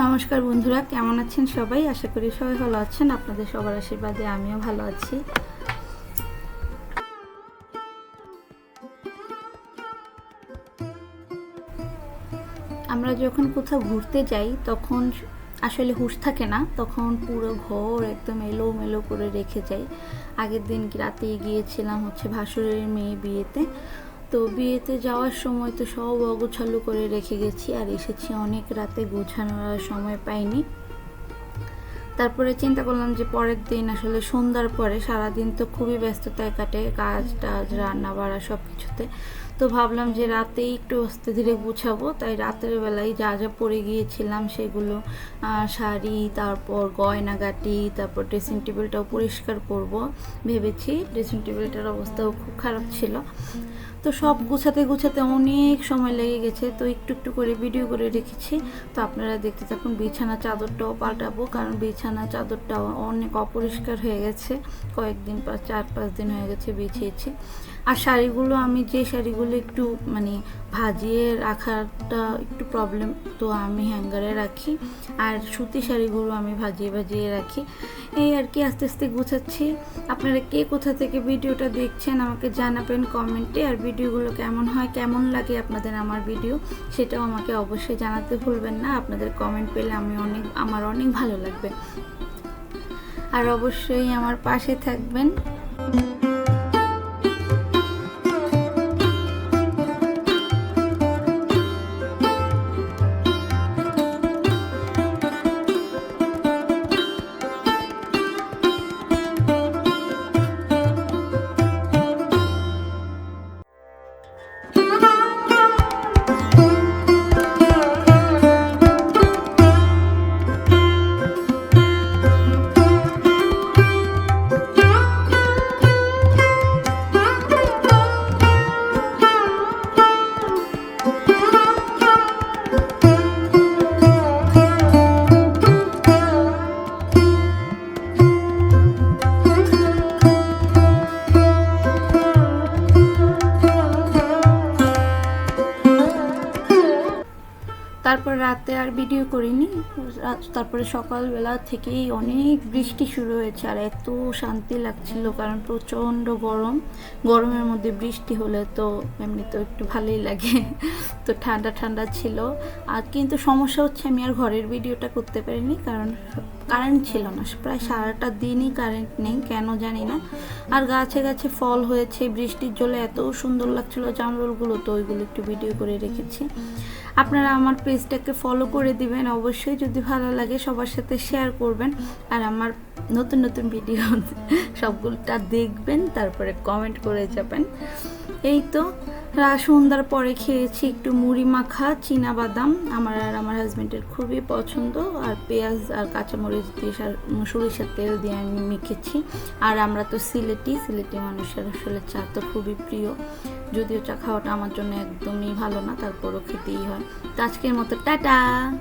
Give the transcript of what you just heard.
নমস্কার বন্ধুরা, কেমন আছেন সবাই? আশা করি সবাই ভালো আছেন। আপনাদের সবার আশীর্বাদে আমিও ভালো আছি। আমরা যখন কোথাও ঘুরতে যাই, তখন আসলে হুঁশ থাকে না, তখন পুরো ঘর একদম এলো মেলো করে রেখে যাই আগের দিন রাতে গিয়েছিলাম হচ্ছে ভাসুরের মেয়ে বিয়েতে। তো বিয়েতে যাওয়ার সময় তো সব অগোছালো করে রেখে গেছি, আর এসেছি অনেক রাতে, গোছানোর সময় পাইনি। তারপরে চিন্তা করলাম যে পরের দিন আসলে সন্ধ্যার পরে সারাদিন তো খুবই ব্যস্ততায় কাটে, কাজ টাজ রান্না বাড়া সব কিছুতে তো ভাবলাম যে রাতেই একটু আস্তে ধীরে গুছাবো, তাই রাতের বেলায় যা যা পরে গিয়েছিলাম সেগুলো শাড়ি, তারপর গয়নাগাটি, তারপর ড্রেসিং টেবিলটাও পরিষ্কার করব ভেবেছি। ড্রেসিং টেবিলটার অবস্থাও খুব খারাপ ছিল। তো সব গুছাতে গুছাতে অনেক সময় লেগে গেছে, তো একটু একটু করে ভিডিও করে রেখেছি। তো আপনারা দেখতে থাকুন, বিছানা চাদরটাও পাল্টাবো, কারণ বিছানা চাদরটাও অনেক অপরিষ্কার হয়ে গেছে। কয়েকদিন চার পাঁচ দিন হয়ে গেছে বিছিয়েছি। আর শাড়িগুলো আমি যে শাড়িগুলো একটু মানে ভাজিয়ে রাখাটা একটু প্রবলেম তো আমি হ্যাঙ্গারে রাখি। আর সুতি শাড়িগুলো আমি ভাজিয়ে ভাজিয়ে রাখি। এই আর কি, আস্তে আস্তে গুছাচ্ছি। আপনারা কে কোথা থেকে ভিডিওটা দেখছেন আমাকে জানাবেন কমেন্টে আর ভিডিওগুলো কেমন হয়, কেমন লাগে আপনাদের আমার ভিডিও, সেটাও আমাকে অবশ্যই জানাতে ভুলবেন না। আপনাদের কমেন্ট পেলে আমি অনেক, আমার অনেক ভালো লাগবে। আর অবশ্যই আমার পাশে থাকবেন। তারপর রাতে আর ভিডিও করিনি। তারপরে সকালবেলা থেকেই অনেক বৃষ্টি শুরু হয়েছে আর এত শান্তি লাগছিল কারণ প্রচণ্ড গরম। গরমের মধ্যে বৃষ্টি হলে তো এমনি তো একটু ভালোই লাগে। তো ঠান্ডা ঠান্ডা ছিল। আর কিন্তু সমস্যা হচ্ছে আমি আর ঘরের ভিডিওটা করতে পারিনি কারণ কারেন্ট ছিল না। প্রায় সারাটা দিনই কারেন্ট নেই, কেন জানি না। আর গাছে গাছে ফল হয়েছে, বৃষ্টির জলে এত সুন্দর লাগছিল জামরুলগুলো, তো ওইগুলো একটু ভিডিও করে রেখেছি। আপনারা আমার পেজটাকে ফলো করে দিবেন, অবশ্যই যদি ভালো লাগে সবার সাথে শেয়ার করবেন। আর আমার নতুন নতুন ভিডিও সবগুলোটা দেখবেন, তারপরে কমেন্ট করে যাবেন। এই তো সন্ধ্যার পরে খেয়েছি একটু মুড়ি মাখা চীনা বাদাম আমার আর আমার হাজব্যান্ডের খুবই পছন্দ। আর পেঁয়াজ আর কাঁচামরিচ দিয়ে সার- সরিষার তেল দিয়ে আমি মেখেছি। আর আমরা তো সিলেটি সিলেটি মানুষের আসলে চা তো খুবই প্রিয়। যদিও চা খাওয়াটা আমার জন্য একদমই ভালো না, তারপরও খেতেই হয়। তো আজকের মতো, টাটা!